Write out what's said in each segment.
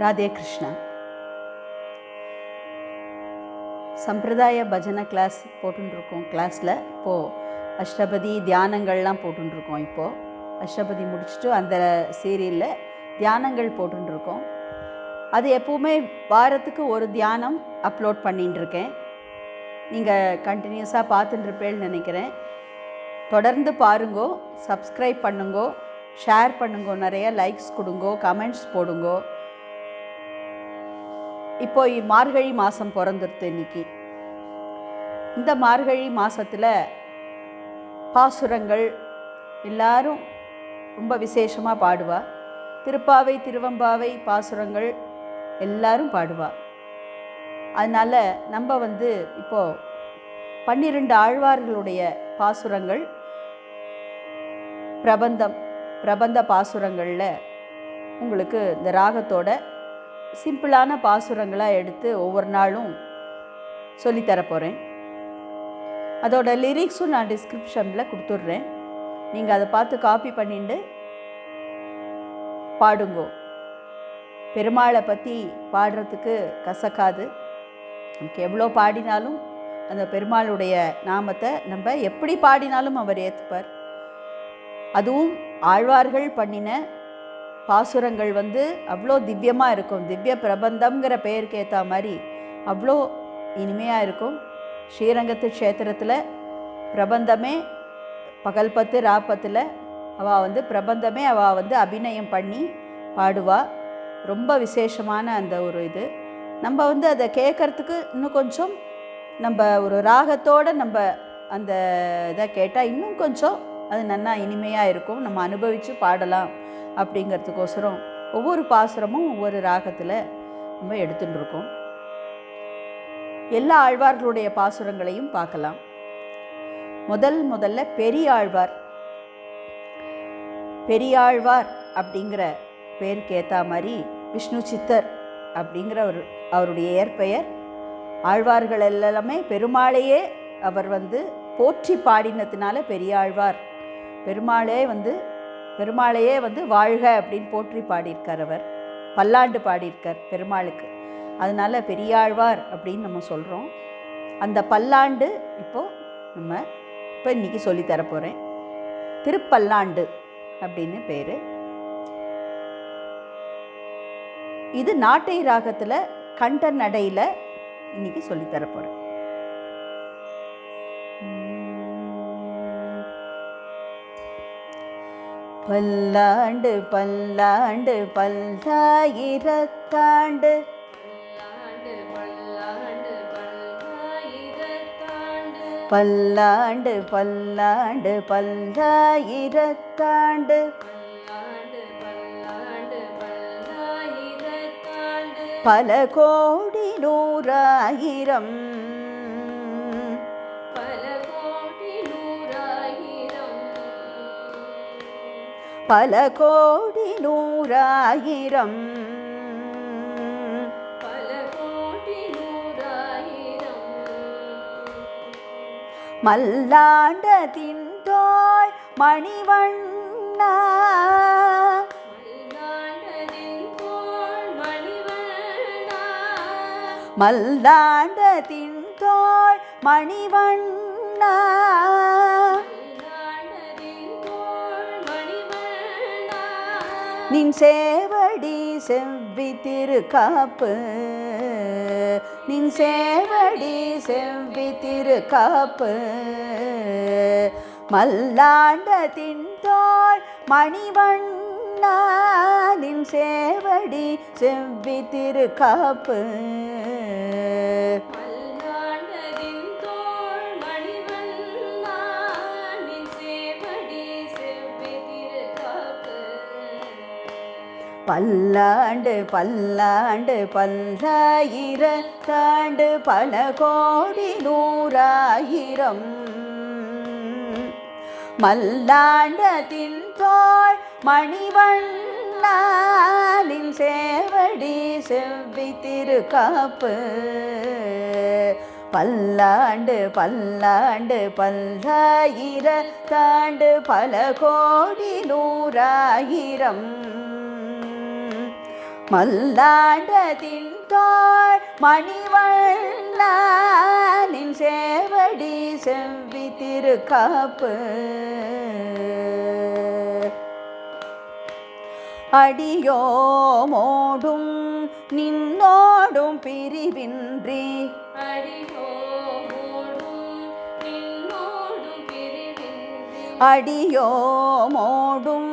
ರಾಧೆ ಕೃಷ್ಣ சம்பிரதாய பஜனை கிளாஸ் போட்டுருக்கோம் கிளாஸில் இப்போது அஷ்டபதி தியானங்கள்லாம் போட்டுருக்கோம் இப்போது அஷ்டபதி முடிச்சுட்டு அந்த சீரியலில் தியானங்கள் போட்டுருக்கோம் அது எப்போவுமே வாரத்துக்கு ஒரு தியானம் அப்லோட் பண்ணிட்டுருக்கேன் நீங்கள் கண்டினியூஸாக பார்த்துட்டுருப்பேன்னு நினைக்கிறேன். தொடர்ந்து பாருங்கோ சப்ஸ்கிரைப் பண்ணுங்கோ ஷேர் பண்ணுங்கோ நிறைய லைக்ஸ் கொடுங்கோ கமெண்ட்ஸ் போடுங்கோ. இப்போ மார்கழி மாதம் பிறந்துருது இன்னைக்கு. இந்த மார்கழி மாதத்தில் பாசுரங்கள் எல்லாரும் ரொம்ப விசேஷமாக பாடுவா. திருப்பாவை திருவம்பாவை பாசுரங்கள் எல்லாரும் பாடுவா. அதனால் நம்ம வந்து இப்போது பன்னிரெண்டு ஆழ்வார்களுடைய பாசுரங்கள் பிரபந்தம் பிரபந்த பாசுரங்களில் உங்களுக்கு இந்த ராகத்தோட சிம்பிளான பாசுரங்களாக எடுத்து ஒவ்வொரு நாளும் சொல்லித்தர போகிறேன் அதோட லிரிக்ஸும் நான் டிஸ்கிரிப்ஷனில் கொடுத்துட்றேன். நீங்கள் அதை பார்த்து காப்பி பண்ணிட்டு பாடுங்கோ. பெருமாளை பற்றி பாடுறதுக்கு கசக்காது. நமக்கு எவ்வளோ பாடினாலும் அந்த பெருமாளுடைய நாமத்தை நம்ம எப்படி பாடினாலும் அவர் ஏற்றுப்பார் அதுவும் ஆழ்வார்கள் பண்ணின பாசுரங்கள் வந்து அவ்வளோ திவ்யமாக இருக்கும். திவ்ய பிரபந்தம்ங்கிற பெயருக்கு ஏற்ற மாதிரி அவ்வளோ இனிமையாக இருக்கும். ஸ்ரீரங்கத்து க்ஷேத்திரத்தில் பிரபந்தமே பகல் பத்து ராப்பத்தில் அவள் வந்து பிரபந்தமே அவள் வந்து அபிநயம் பண்ணி பாடுவாள் ரொம்ப விசேஷமான அந்த ஒரு இது. நம்ம வந்து அதை கேட்கறதுக்கு இன்னும் கொஞ்சம் நம்ம ஒரு ராகத்தோடு நம்ம அந்த இதை கேட்டால் இன்னும் கொஞ்சம் அது நல்லா இனிமையாக இருக்கும். நம்ம அனுபவித்து பாடலாம். அப்படிங்கிறதுக்கோசரம் ஒவ்வொரு பாசுரமும் ஒவ்வொரு ராகத்தில் நம்ம எடுத்துகிட்டு இருக்கோம். எல்லா ஆழ்வார்களுடைய பாசுரங்களையும் பார்க்கலாம். முதல் முதல்ல பெரியாழ்வார் பெரியாழ்வார் அப்படிங்கிற பேருக்கு ஏற்ற மாதிரி விஷ்ணு சித்தர் அப்படிங்கிற ஒரு அவருடைய இயற்பெயர் ஆழ்வார்கள் எல்லாமே பெருமாளையே அவர் வந்து போற்றி பாடினத்தினால பெரியாழ்வார் பெருமாளே வந்து பெருமாளையே வந்து வாழ்க அப்படின்னு போற்றி பாடியிருக்கார் அவர். பல்லாண்டு பாடியிருக்கார் பெருமாளுக்கு. அதனால பெரியாழ்வார் அப்படின்னு நம்ம சொல்கிறோம் அந்த பல்லாண்டு இப்போது நம்ம இப்போ இன்றைக்கி சொல்லித்தர போகிறேன் திருப்பல்லாண்டு அப்படின்னு பேர். இது நாட்டை ராகத்தில் கண்ட நடையில் இன்றைக்கி சொல்லித்தர போகிறேன் பல்லாண்டு பல்லாண்டு பல்லாயிரத்தாண்டு. பல்லாண்டு பல்லாண்டு பல்லாயிரத்தாண்டு. பல கோடி நூறாயிரம் பல கோடி நூறாயிரம். பல கோடி நூறாயிரம். மல்லாண்ட தின்தோள் மணிவண்ணா. மல்லாண்ட தின்தோள் மணிவண்ணா. நின் சேவடி செவ்வி திருக்காப்பு. நின் சேவடி செவ்வி திருக்காப்பு. மல்லாண்ட தின்தோள் மணிவண்ணா நின் சேவடி செவ்வி திருக்காப்பு. பல்லாண்டு பல்லாண்டு பல்லாயிரத்தாண்டு பல கோடி நூறாயிரம். மல்லாண்டத்தின் தோள் மணிவண்ணாலின் சேவடி செவ்வி திருக்காப்பு. பல்லாண்டு பல்லாண்டு பல்லாயிரத்தாண்டு பல கோடி நூறாயிரம். மல்லாண்டதின் தாழ் மணிவண்ணனின் சேவடி செவ்வி திருக்காப்பு. அடியோமோடும் நின்னோடும் பிரிவின்றி அடியோமோடும் நின்னோடும் பிரிவின்றி அடியோமோடும்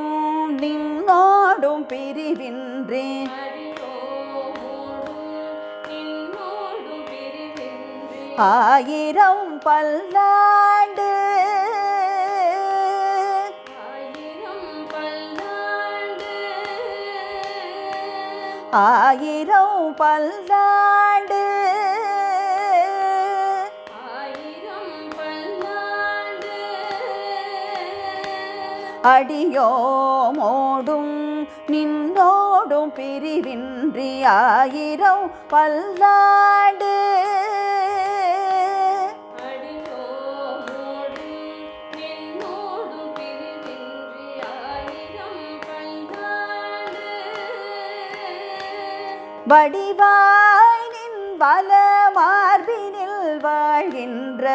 நின்னோடும் பிரிவின்றேன் அடியோமோடும் நின்னோடும் ஆயிரம் பல்லாண்டு ஆயிரம் பல்லாண்டு அடியோமோடும் நின்றோடும் பிரிவின்றி ஆயிரம் பல்லாடு அடியோமோடும் நின்னோடும் வடிவாய் நின் மார்பினில் வாழ்கின்ற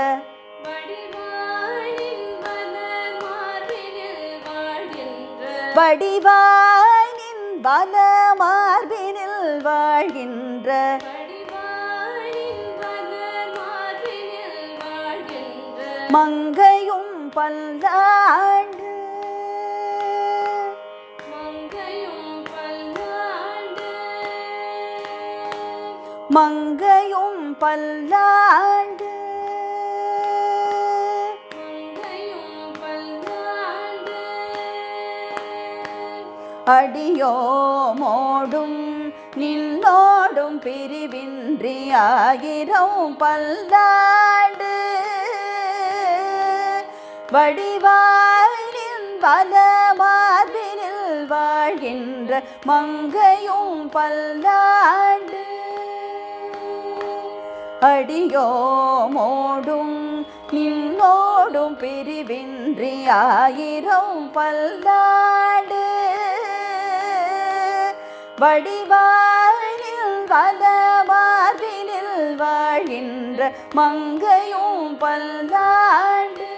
வடிவாய் நின் வல மார்பினில் வாழ்கின்ற வடிவாயின் மலர் மங்கையும் பல்லாண்டு மங்கையும் பல்லாண்டு அடியோமோடும் நின்னோடும் பிரிவின்றி ஆகிறோம் பல்லாண்டு. வடிவாயின் பல மார்பினில் வாழ்கின்ற மங்கையும் பல்லாண்டு. அடியோமோடும் நின்னோடும் பிரிவின்றி ஆயிரம் பல்லாண்டு. வடிவாயில் வல மார்பினில் வாழ்கின்ற மங்கையும் பல்லாண்டு.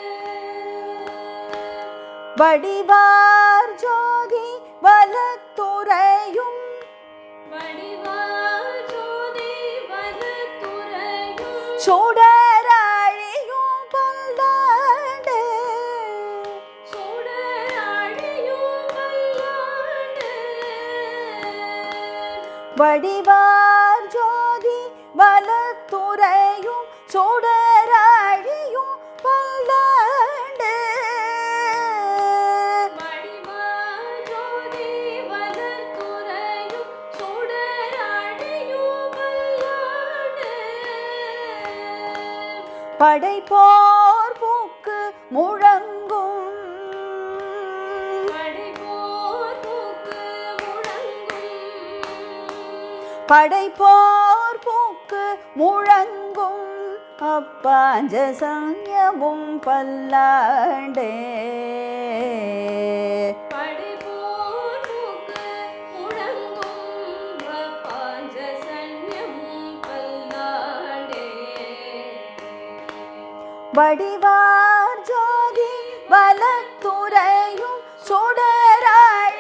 வடிவார் ஜோதி வலத்துறையும் வடிவார் ஜோதி வலத்துறையும் சுடராழியும் வடிவார் ஜோதி வலத்துறையும் சுடராழியும் பல்லாண்டு. வடிவார் படைப்போர் பூக்கு முழங்கும் அப்பாஞ்ச சமயமும் பல்லாண்டே. வடிவார் ஜோதி வலத்துறையும் சுடராழியும்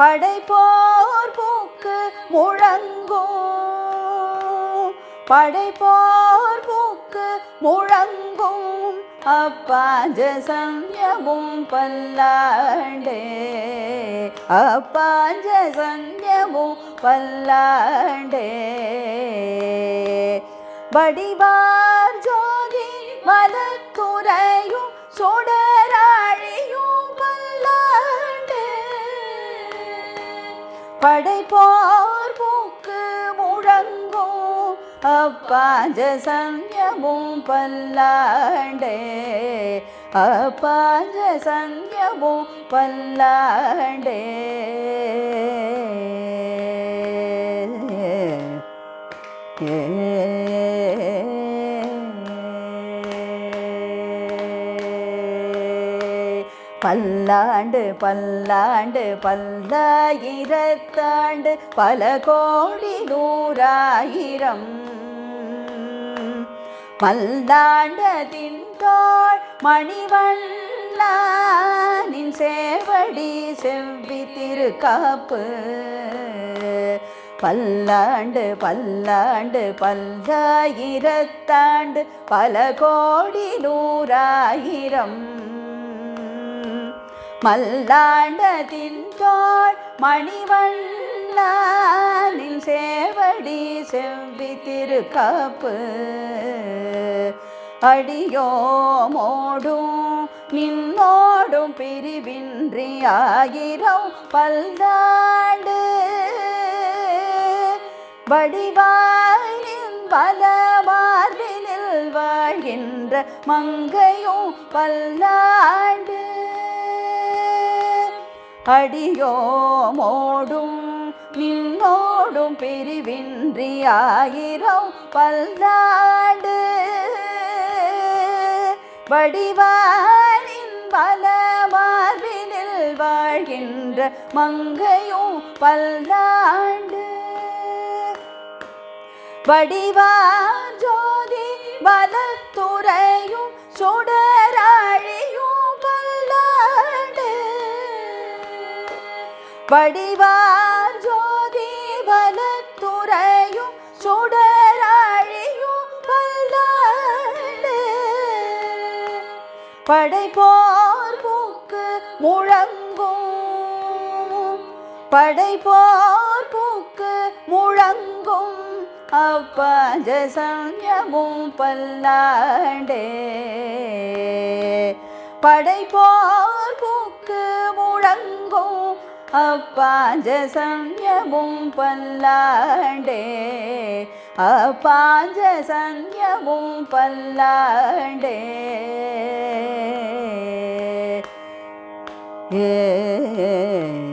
படைப்போர் பூக்கு முழங்கும் படைப்போர் போக்கு முழங்கும் அப்பாஜ சந்தியமும் பல்லாண்டே. அப்பாஜ சந்தியமும் பல்லாண்டே. வடிவார் ஜோதி மலத்துறையும் சுடராழியும் படைப்போர் போக்கு முழங்கும். அப்பாஞ்ச சம்யமும் பல்லாண்டே. அப்பாஞ்ச சம்யமும் பல்லாண்டே. பல்லாண்டு பல்லாண்டு பல்லாயிரத்தாண்டு பல கோடி நூறாயிரம். மல்லாண்டதின் தோள் மணிவண்ணானின் சேவடி செவ்வி திருக்காப்பு. பல்லாண்டு பல்லாண்டு பல்லாயிரத்தாண்டு பல கோடி நூறாயிரம். மல்லாண்டதின் தோல் மணிவண்ணானின் சேவடி செவ்வி திருக்காப்பு. அடியோமோடும் நின்னோடும் பிரிவின்றி ஆயிரம் பல்லாண்டு. வடிவாயின் பல மார்பினில் வாழ்கின்ற மங்கையும் பல்லாண்டு. அடியோமோடும் நின்னோடும் பிரிவின்றி ஆயிரம் பல்லாண்டு. வடிவாரின் பலமார்பினில் வாழ்கின்ற மங்கையும் பல்லாண்டு. வடிவார் ஜோதி வலத்துறையும் சுட வடிவார் ஜோதி வலத்துறையும் சுடராழியும் பல்லாண்டு படைப்போர் பூக்கு முழங்கும். படைப்போர் பூக்கு முழங்கும். அப்பஞ்ச சமயமும் பல்லாண்டே. படைப்போர் பூக்கு முழங்கும். அப்பாஞ்ச சமயமும் பல்லாண்டே. அப்பாஞ்ச சமயமும் பல்லாண்டே. ஏ